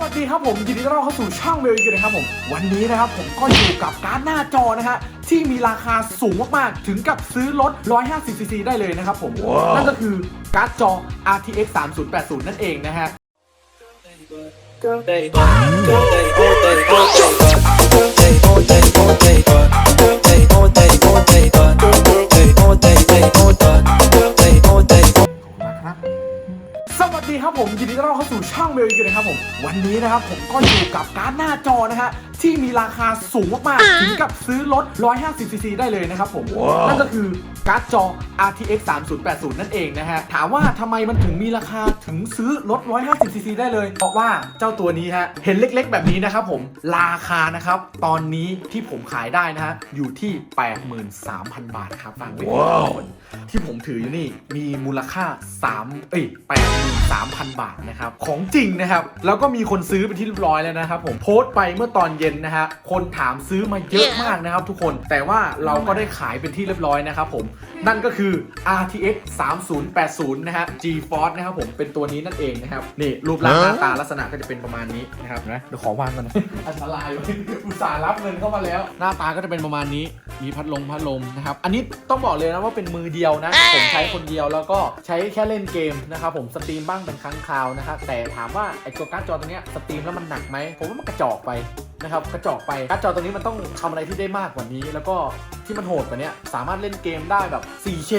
วัสดีครับผมยินดีต้อนรับเข้าสู่ช่องเบลอีกนะครับผมวันนี้นะครับผมก็อยู่กับการ์ดหน้าจอนะฮะที่มีราคาสูงมากๆ ถึงกับซื้อรถ 150cc ได้เลยนะครับผมนั่นก็คือการ์ดจอ RTX 3080 นั่นเองนะฮะ Girl, they girl, they all day, all day, girl, they all day, all day, girl, ครับผมยินดีต้อนรับเข้าสู่ช่องเบลอีกนะครับผมวันนี้นะครับผมก็อยู่กับการ์ดหน้าจอนะฮะ ที่มีราคาสูงมากๆถึงกับซื้อรถ 150cc ได้เลยนะครับผม นั่นก็คือการ์ดจอ RTX 3080 นั่นเองนะฮะ ถามว่าทำไมมันถึงมีราคาถึงซื้อรถ 150cc ได้เลย เพราะว่าเจ้าตัวนี้ฮะ เห็นเล็กๆ แบบนี้นะครับผม ราคานะครับ ตอนนี้ที่ผมขายได้นะฮะ อยู่ที่ 83,000 บาทครับฟังไว้ดีทุกคนที่ผมถืออยู่นี่มีมูลค่า 3 เอ้ย83,000 บาทนะครับ ของจริงนะครับ แล้วก็มีคนซื้อเป็นที่เรียบร้อยแล้วนะครับผม โพสต์ไปเมื่อตอนเย็นนะฮะ คนถามซื้อมาเยอะมากนะครับทุกคน แต่ว่าเราก็ได้ขายเป็นที่เรียบร้อยนะครับผม นั่นก็คือ RTX 3080 นะฮะ GeForce นะครับผม เป็นตัวนี้นั่นเองนะครับ นี่รูปร่างหน้าตาลักษณะก็จะเป็นประมาณนี้นะครับนะ เดี๋ยวขอวางกันนะอันตรายเลยอุตส่าห์รับเงินเข้ามาแล้ว หน้าตาก็จะเป็นประมาณนี้ มีพัดลมพัดลมนะครับ อันนี้ต้องบอกเลยนะว่าเป็นมือเดียวนะ ผมใช้คนเดียวแล้วก็ใช้แค่เล่นเกมนะครับผม สตรีมบ้างเป็นครั้งคราวนะครับ แต่ถามว่าไอ้ตัวการ์ดจอตัวเนี้ยสตรีมแล้วมันหนักไหมผมว่ามันกระจอกไป นะครับกระจอกไปการ์ดจอตัวนี้มันต้องทำอะไรที่ได้มากกว่านี้ แล้วก็ที่มันโหดกว่านี้สามารถเล่นเกมได้แบบ 4K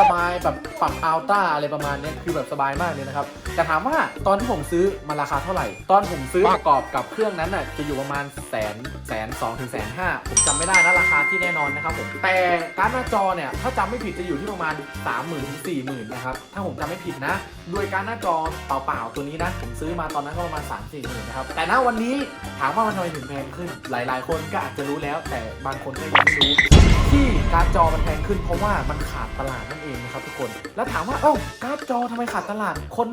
สบายๆแบบปรับอัลต้าอะไรประมาณนี้คือแบบสบายมากเลยนะครับแต่ถามว่าตอนที่ผมซื้อมันราคาเท่าไหร่ ตอนผมซื้อประกอบกับเครื่องนั้นน่ะจะอยู่ประมาณแสนแสนสองถึงแสนห้าผมจำไม่ได้นะราคาที่แน่นอนนะครับผมแต่การ์ดหน้าจอเนี่ยถ้าจำไม่ผิดจะอยู่ที่ประมาณ 3 0,000ื่นถึงสี่หมื่นนะครับถ้าผมจำไม่ผิดนะ โดยการ์ดหน้าจอเปล่าๆตัวนี้นะผมซื้อมาตอนนั้นก็ประมาณ3 4หมื่นนะครับแต่ณวันนี้ถามว่ามันทำมถึงแพงขึ้น หลาย ๆ คนก็อาจจะรู้แล้ว แต่บางคนก็ยังไม่รู้ ที่การ์ดจอมันแพงขึ้น เพราะว่ามันขาดตลาดนั่นเองนะครับทุกคน แล้วถามว่าเอ้าการ์ดจอทำไมขาดตลาด คน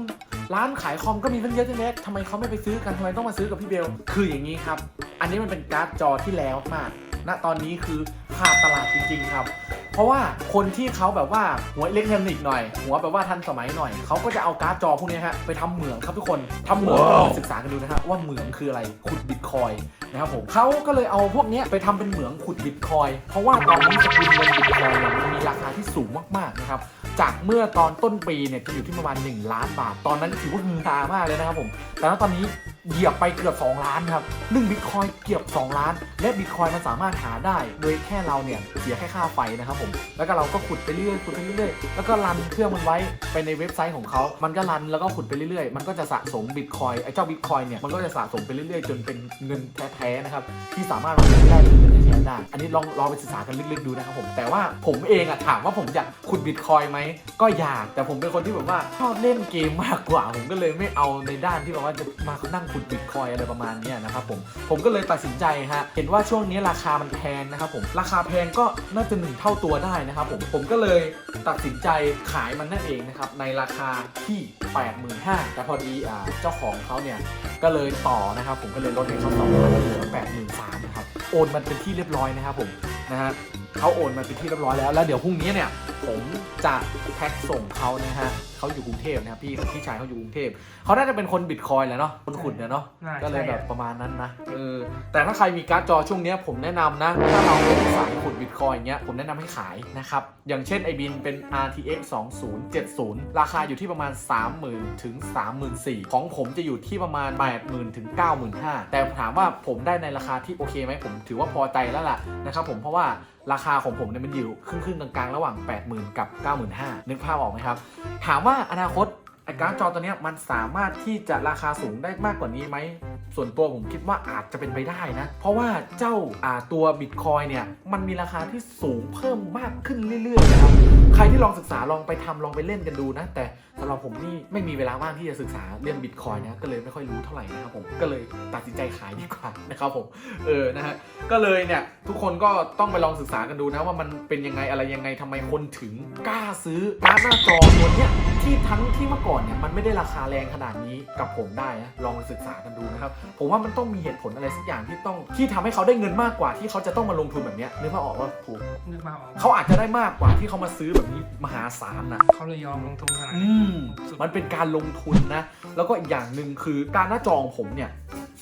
ร้านขายคอมก็มีตั้งเยอะตั้งแยะทำไมเขาไม่ไปซื้อกันทำไมต้องมาซื้อกับพี่เบล คืออย่างนี้ครับ อันนี้มันเป็นการ์ดจอที่แล้วมาก ณ ตอนนี้คือขาดตลาดจริง ๆ ครับ เพราะว่าคนที่เขาแบบว่าหัวอิเล็กทรอนิกส์หน่อย หัวแบบว่าทันสมัยหน่อย เขาก็จะเอาการ์ดจอพวกนี้ฮะไปทำเหมืองครับทุกคนทำเหมืองก็ลองศึกษากันดูนะฮะว่าเหมืองคืออะไรขุดบิตคอยนะครับผมเขาก็เลยเอาพวกเนี้ยไปทำเป็นเหมืองขุดบิตคอยน์เพราะว่าตอนนี้สกุลเงินบิตคอยน์เนี่ยมันมีราคาที่สูงมากๆนะครับจากเมื่อตอนต้นปีเนี่ยจะอยู่ที่ประมาณ 1 ล้านบาท ตอนนั้นถือว่าฮือฮามากเลยนะครับผม แต่ว่าตอนนี้ เหยียบไปเกือบ 2 ล้านครับ1บิตคอยน์เกือบ 2 ล้าน และบิตคอยน์มันสามารถหาได้ โดยแค่เราเนี่ยเสียแค่ค่าไฟนะครับผม แล้วก็เราก็ขุดไปเรื่อยขุดไปเรื่อยๆแล้วก็รันเครื่องมันไว้ไปในเว็บไซต์ของเขา มันก็รันแล้วก็ขุดไปเรื่อยๆ มันก็จะสะสมบิตคอยน์ไอ้เจ้าบิตคอยน์เนี่ยมันก็จะสะสมไปเรื่อยๆ จนเป็นเงินแท้ๆนะครับที่สามารถมาได้เป็น เงินได้ อันนี้ลองลองไปศึกษากันลึกๆดูนะครับผม แต่ว่าผมเองอะถามว่าผมอยากขุดบิตคอยไหม ก็อยาก แต่ผมเป็นคนที่แบบว่าชอบเล่นเกมมากกว่า ผมก็เลยไม่เอาในด้านที่แบบว่าจะมานั่งขุดบิตคอยอะไรประมาณนี้นะครับผม ผมก็เลยตัดสินใจฮะ เห็นว่าช่วงนี้ราคามันแพงนะครับผม ราคาแพงก็น่าจะหนึ่งเท่าตัวได้นะครับผม ผมก็เลยตัดสินใจขายมันนั่นเองนะครับ ในราคาที่ 85,000แต่พอดีอ่าเจ้าของเขาเนี่ยก็เลยต่อนะครับผมก็เลยลดให้เขาสองพันเหลือแปดหมื่นสามนะครับ โอนมันเป็นที่เรียบร้อยนะครับผมนะฮะเขาโอนมาเป็นที่เรียบร้อยแล้วแล้วเดี๋ยวพรุ่งนี้เนี่ย ผมจะแพ็คส่งเขานะฮะเขาอยู่กรุงเทพนะครับพี่พี่ชายเขาอยู่กรุงเทพเขาน่าจะเป็นคนบิตคอยแหละเนาะคนขุดเนี่ยเนาะน่าก็เลยใช่แบบประมาณนั้นนะเออแต่ถ้าใครมีการ์ดจอช่วงเนี้ยผมแนะนำนะ ถ้าเราเป็นสายขุดบิตคอยอย่างเงี้ยผมแนะนำให้ขายนะครับ อย่างเช่นไอบินเป็น RTX 2070 ราคาอยู่ที่ประมาณ 30,000ถึง34,000ของผมจะอยู่ที่ประมาณ 80,000ถึง95,000แต่ถามว่าผมได้ในราคาที่โอเคไหมผมถือว่าพอใจแล้วล่ะนะครับผมเพราะว่าราคาของผมเนี่ยมันอยู่ครึ่งๆกลางๆระหว่าง0,000 กับ 95,000 นึกภาพออกไหมครับ ถามว่าอนาคต ไอ้การ์ดจอตัวนี้มันสามารถที่จะราคาสูงได้มากกว่านี้ไหม ส่วนตัวผมคิดว่าอาจจะเป็นไปได้นะ เพราะว่าเจ้าอาตัวบิตคอยเนี่ย มันมีราคาที่สูงเพิ่มมากขึ้นเรื่อยๆนะครับ ใครที่ลองศึกษาลองไปทำลองไปเล่นกันดูนะ แต่สำหรับผมนี่ไม่มีเวลาว่างที่จะศึกษาเรื่องบิตคอยนะก็เลยไม่ค่อยรู้เท่าไหร่นะครับผมก็เลยตัดสินใจขายดีกว่านะครับผมเออนะฮะก็เลยเนี่ยทุกคนก็ต้องไปลองศึกษากันดูนะว่ามันเป็นยังไงอะไรยังไงทำไมคนถึงกล้าซื้อการ์ดหน้าจอตัวเนี้ย ที่ทั้งที่เมื่อก่อนเนี่ยมันไม่ได้ราคาแรงขนาดนี้กับผมได้นะลองไปศึกษากันดูนะครับ ผมว่ามันต้องมีเหตุผลอะไรสักอย่างที่ต้องที่ทำให้เขาได้เงินมากกว่าที่เขาจะต้องมาลงทุนแบบเนี้ยนึกภาพออกว่าถูกนึกมาออกเขาอาจจะได้มากกว่าที่เขามาซื้อแบบนี้มหาศาลนะเขาเลยยอมลงทุนขนาดอืนี้มมันเป็นการลงทุนนะ แล้วก็อีกอย่างหนึ่งคือการหน้าจอของผมเนี่ย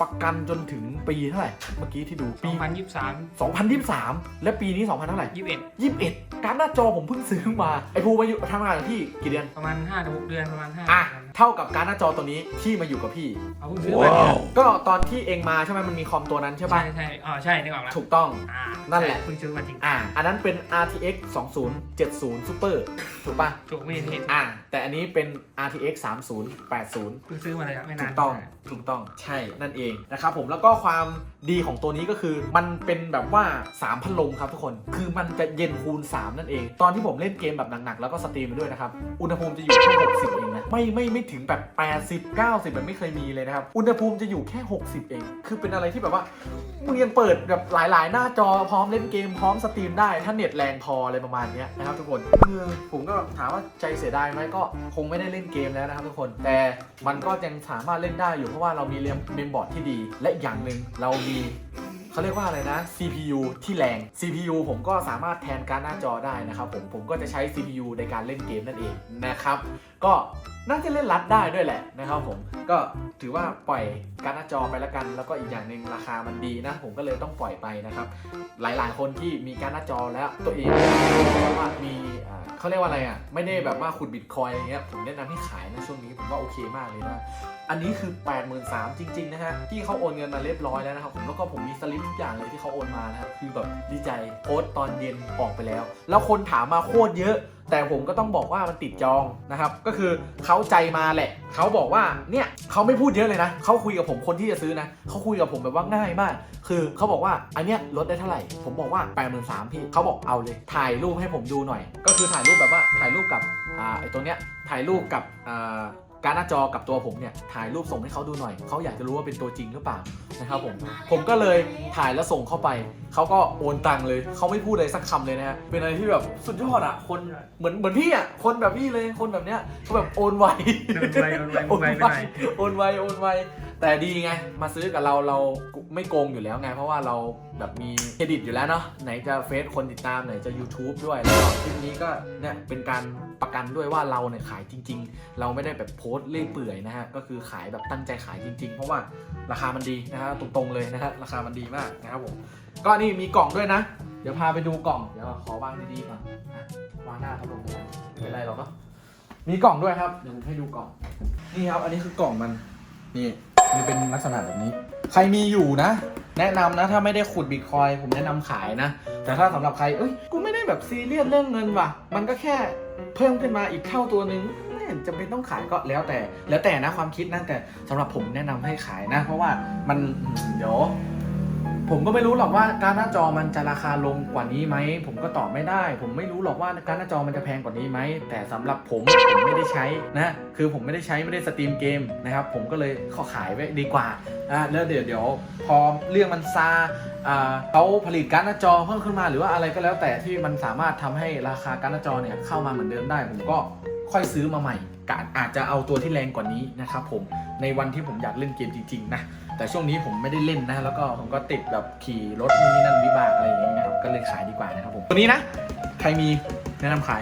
ประกันจนถึงปีเท่าไหร่ เมื่อกี้ที่ดูสปีองพันยี่สิบสาม2023 และปีนี้ 2000เท่าไหร่ยี่สิบเอ็ด21 การหน้าจอผมเพิ่งซื้อมา ไอ้ภูมาอยู่ทำงานกับพี่กี่เดือน ประมาณห้าถึงหกเดือนประมาณห้าอะ เท่ากับการหน้าจอตัวนี้ที่มาอยู่กับพี่ เอาเพิ่งซื้อมาเนี่ยก็ตอนที่เองมาใช่ไหมมันมีคอมตัวนั้นใช่ใช่ปะใช่อ๋อใช่นึกออกแล้วถูกต้อง อ่านั่นแหละเพิ่งซื้อมาจริงอ่า อันนั้นเป็น RTX 2070 Super ถูกปะถูกไม่เห็นอ่า แต่อันนี้เป็น RTX 3080เพิ่งซื้อมาเลยอะไม่ถูนานกต้องถูกต้องใช่นั่นเองนะครับผมแล้วก็ความดีของตัวนี้ก็คือ มันเป็นแบบว่า 3 พัดลมครับทุกคนคือมันจะเย็นคูณ 3 นั่นเอง ตอนที่ผมเล่นเกมแบบหนักๆ แล้วก็สตรีมไปด้วยนะครับ อุณหภูมิจะอยู่แค่60เองนะไม่ไม่ไม่ถึงแบบ 80 90แบบไม่เคยมีเลยนะครับ อุณหภูมิจะอยู่แค่ 60 เอง คือเป็นอะไรที่แบบว่ามึงยังเปิดแบบหลาย ๆ หน้าจอพร้อมเล่นเกมพร้อมสตรีมได้ ถ้าเน็ตแรงพออะไรประมาณนี้นะครับทุกคนคือผมก็ถามว่าใจเสียดายไหมก็คงไม่ได้เล่นเกมแล้วนะครับทุกคน แต่มันก็ยังสามารถเล่นได้อยู่เพราะว่าเรามีเรมเมบอร์ดที่ดี และอย่างหนึ่งเรามีเขาเรียกว่าอะไรนะ CPU ที่แรง CPU ผมก็สามารถแทนการหน้าจอได้นะครับผม ผมก็จะใช้ CPU ในการเล่นเกมนั่นเองนะครับ ก็น่าจะเล่นรัดได้ด้วยแหละนะครับผม ก็ถือว่าปล่อยการหน้าจอไปแล้วกัน แล้วก็อีกอย่างหนึ่งราคามันดีนะ ผมก็เลยต้องปล่อยไปนะครับ หลายๆ คนที่มีการหน้าจอแล้วตัวเองว่ามีเขาเรียกว่าอะไรอะ ไม่ได้แบบว่าขุดบิตคอยอะไรเงี้ย ผมแนะนำให้ขายนะช่วงนี้ผมว่าโอเคมากเลยนะ อันนี้คือ 8 3 0 0 0จริง ๆ นะฮะ ที่เขาโอนเงินมาเรียบร้อยแล้วนะครับผม แล้วก็ผมมีสลิปทุกอย่างเลยที่เขาโอนมานะครับคือแบบดีใจโพสต์ตอนเย็นออกไปแล้ว แล้วคนถามมาโคตรเยอะ แต่ผมก็ต้องบอกว่ามันติดจองนะครับก็คือเขาใจมาแหละเขาบอกว่าเนี่ยเขาไม่พูดเยอะเลยนะเขาคุยกับผมคนที่จะซื้อนะเขาคุยกับผมแบบว่าง่ายมาก คือเขาบอกว่าอันเนี้ยลดได้เท่าไหร่ ผมบอกว่า8 3 0 0 0พี่เขาบอกเอาเลย ถ่ายรูปให้ผมดูหน่อย ก็คือถ่ายรูปแบบว่าถ่ายรูปกับอ่าไอตัวเนี้ยถ่ายรูปกับอ่า การดหน้าจอกับตัวผมเนี่ยถ่ายรูปส่งให้เขาดูหน่อย เขาอยากจะรู้ว่าเป็นตัวจริงหรือเปล่านะครับผมผมก็เลยถ่ายแล้วส่งเข้าไปเขาก็โอนตังค์เลย เขาไม่พูดอะไรสักคำเลยนะฮะ เป็นอะไรที่แบบสุดยอดอะ คนเหมือนเหมือนพี่อะ คนแบบพี่เลย คนแบบเนี้ยเขาแบบโอนไว โอนไวโอนไวโอนไวไปหน่อยโอนไว โอนไว แต่ดีไง มาซื้อกับเราเราไม่โกงอยู่แล้วไง เพราะว่าเราแบบมีเครดิตอยู่แล้วเนาะ ไหนจะเฟซคนติดตามไหนจะ YouTube ด้วย แล้วก็คลิปนี้ก็เนี่ยเป็นการประกันด้วยว่าเราเนี่ยขายจริง ๆ เราไม่ได้แบบโพสต์เล่อยเปื่อยนะฮะ ก็คือขายแบบตั้งใจขายจริง ๆ เพราะว่าราคามันดีนะฮะตรงๆเลยนะฮะราคามันดีมากนะครับผมก็นี่มีกล่องด้วยนะ เดี๋ยวพาไปดูกล่อง เดี๋ยวขอวางดีๆก่อนนะวางหน้าเขาลงไม่เป็นไรหรอกเนาะมีกล่องด้วยครับ เดี๋ยวผมให้ดูกล่อง นี่ครับ อันนี้คือกล่องมัน นี่ มันเป็นลักษณะแบบนี้ ใครมีอยู่นะ แนะนำนะ ถ้าไม่ได้ขุดบิตคอยผมแนะนำขายนะ แต่ถ้าสำหรับใคร เอ้ย กูไม่ได้แบบซีเรียสเรื่องเงินว่ะ มันก็แค่เพิ่มขึ้นมาอีกเท่าตัวหนึ่งไม่เห็นจำเป็นต้องขายก็แล้วแต่ แล้วแต่นะความคิดนะแต่สำหรับผมแนะนำให้ขายนะ เพราะว่ามันเดี๋ยว ผมก็ไม่รู้หรอกว่าการหน้าจอมันจะราคาลงกว่านี้ไหม ผมก็ตอบไม่ได้ ผมไม่รู้หรอกว่าการหน้าจอมันจะแพงกว่านี้ไหม แต่สำหรับผมผมไม่ได้ใช้นะ คือผมไม่ได้ใช้ไม่ได้สตรีมเกมนะครับ ผมก็เลยขอขายไว้ดีกว่าอ่าแล้วเดี๋ยวเดี๋ยวพอเรื่องมันซาอ่าเขาผลิตการ์ดหน้าจอเพิ่มขึ้นมาหรือว่าอะไรก็แล้วแต่ที่มันสามารถทำให้ราคาการ์ดหน้าจอเนี่ยเข้ามาเหมือนเดิมได้ ผมก็ค่อยซื้อมาใหม่ กะอาจจะเอาตัวที่แรงกว่านี้นะครับผมในวันที่ผมอยากเล่นเกมจริงๆนะแต่ช่วงนี้ผมไม่ได้เล่นนะแล้วก็ผมก็ติดแบบขี่รถนู่นนี่นั่นวิบากอะไรอย่างเงี้ยนะครับก็เลยขายดีกว่านะครับผมตัวนี้นะใครมีแนะนำขาย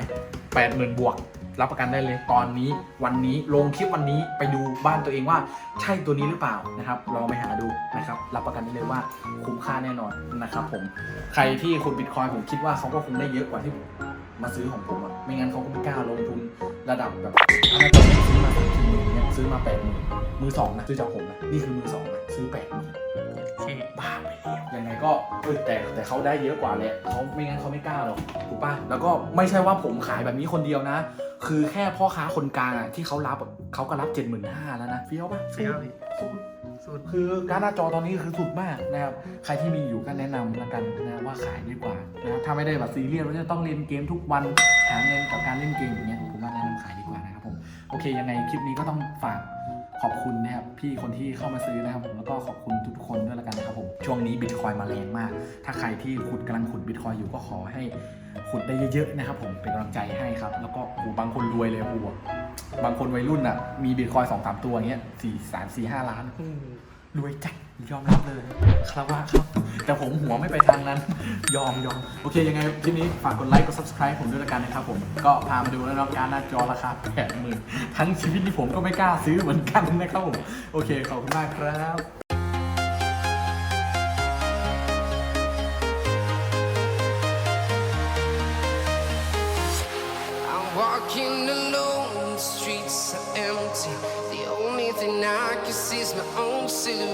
80,000 บวก รับประกันได้เลยตอนนี้วันนี้ลงคลิปวันนี้ไปดูบ้านตัวเองว่าใช่ตัวนี้หรือเปล่านะครับลองไปหาดูนะครับรับประกันได้เลยว่าคุ้มค่าแน่นอนนะครับผมใครที่คุณบิตคอยผมคิดว่าเขาก็คงได้เยอะกว่าที่มาซื้อของผมอะไม่งั้นเขาก็ไม่กล้าลงทุน ระดับแบบอันนั้นผมซื้อมาสามทีเนี่ยซื้อมาแปดหมื่นมือสองนะซื้อจากผมนะนี่คือมือสองนะซื้อแปดหมื่นโอเคบ้าไปแล้วยังไงก็เออแต่แต่เขาได้เยอะกว่าแหละเขาไม่งั้นเขาไม่กล้าหรอกถูกป่ะแล้วก็ไม่ใช่ว่าผมขายแบบนี้คนเดียวนะ คือแค่พ่อค้าคนกลางอะที่เขารับอะเขาก็รับเจ็ดหมื่นห้าแล้วนะเฟี้ยวป่ะเฟี้ยวพี่สุดสุดคือการดหน้าจอตอนนี้คือสุดมากนะครับใครที่มีอยู่ก็แนะนำละกันนะว่าขายดีกว่านะครับถ้าไม่ได้แบบซีเรียสว่าจะต้องเล่นเกมทุกวันหาเงินกับการเล่นเกมอย่างเงี้ยผมว่าแนะนำขาย โอเคยังไงคลิปนี้ก็ต้องฝากขอบคุณนะครับพี่คนที่เข้ามาซื้อนะครับผมแล้วก็ขอบคุณทุกๆคนด้วยละกันนะครับผมช่วงนี้บิตคอยมาแรงมาก ถ้าใครที่ขุดกำลังขุดบิตคอยอยู่ก็ขอให้ขุดได้เยอะๆนะครับผมเป็นกำลังใจให้ครับ แล้วก็โอ้โหบางคนรวยเลยโอ้โหบางคนวัยรุ่นอะมีบิตคอยสองสามตัวอย่างเงี้ยสี่สามสี่ห้าล้านอืมรวยจัด ยอมรับเลยครับว่าครับ แต่ผมหัวไม่ไปทางนั้น ยอมยอมโอเค ยังไงคลิปนี้ฝากกดไลค์กด subscribe ผมด้วยละกันนะครับผมก็พามาดูแล้วเนาะการหน้าจอราคาแปดหมื่นทั้งชีวิตที่ผมก็ไม่กล้าซื้อเหมือนกันนะครับผมโอเค ขอบคุณมากครับ